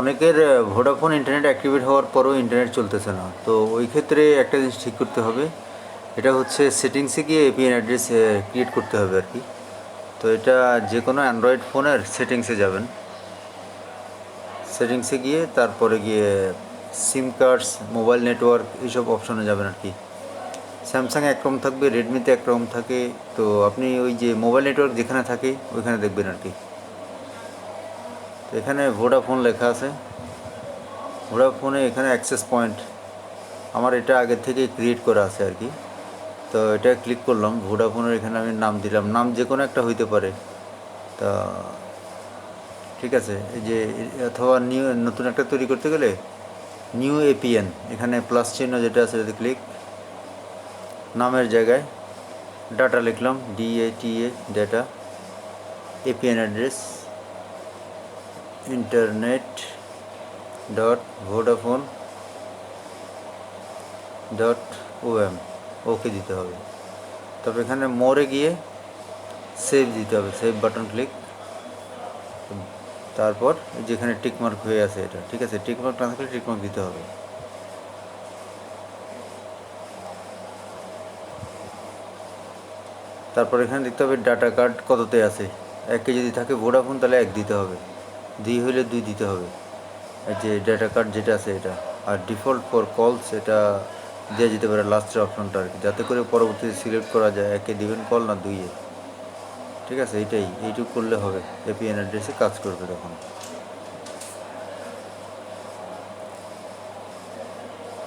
অনেকের Vodafone internet activate হওয়ার পরেও ইন্টারনেট চলতেছে না। তো ওই ক্ষেত্রে একটা জিনিস ঠিক করতে হবে। এটা হচ্ছে সেটিংসে গিয়ে এপিএন অ্যাড্রেস ক্রিয়েট করতে হবে আর কি। তো এটা যে কোনো অ্যান্ড্রয়েড ফোনের সেটিংসে যাবেন। সেটিংসে গিয়ে তারপরে গিয়ে সিম কার্ডস মোবাইল নেটওয়ার্ক এইসব অপশনে যাবেন আর কি। স্যামসাং একরকম থাকবে রেডমিতে একরকম থাকে। তো আপনি ওই যে মোবাইল নেটওয়ার্ক যেখানে থাকে, ওইখানে দেখবেন আর কি। এখানে ভোডাফোন লেখা আছে। ভোডাফোনে এখানে অ্যাক্সেস পয়েন্ট আমার এটা আগের থেকেই ক্রিয়েট করা আছে আর কি। তো এটা ক্লিক করলাম ভোডাফোনের এখানে আমি নাম দিলাম। নাম যে কোনো একটা হইতে পারে। তা ঠিক আছে, এই যে, অথবা নিউ নতুন একটা তৈরি করতে গেলে নিউ এপিএন এখানে প্লাস চিহ্ন যেটা আছে যদি ক্লিক নামের জায়গায় ডাটা লিখলাম D A T A data APN address internet dot Vodafone dot OM okay দিতে হবে। তবে এখানে মোরে গিয়ে সেভ দিতে হবে। সেভ বাটন ক্লিক তারপর যেখানে টিকমার্ক হয়ে আছে এটা, ঠিক আছে? টিকমার্ক না থাকলে টিকমার্ক দিতে হবে। তারপর এখানে দেখতে হবে ডাটা কার্ড কততে আছে? একে যদি থাকে ভোডাফোন তাহলে এক দিতে হবে। দুই হলে দুই দিতে হবে। যে ডেটা কার্ড যেটা আছে এটা। আর ডিফল্ট ফর কলস এটা দেওয়া যেতে পারে লাস্টের অপশনটা আর কি যাতে করে পরবর্তীতে সিলেক্ট করা যায়, একে দিবেন কল না দুইয়ে। ঠিক আছে? এটাই এইটুকু করলে হবে। এপিএন অ্যাড্রেসে কাজ করবে তখন।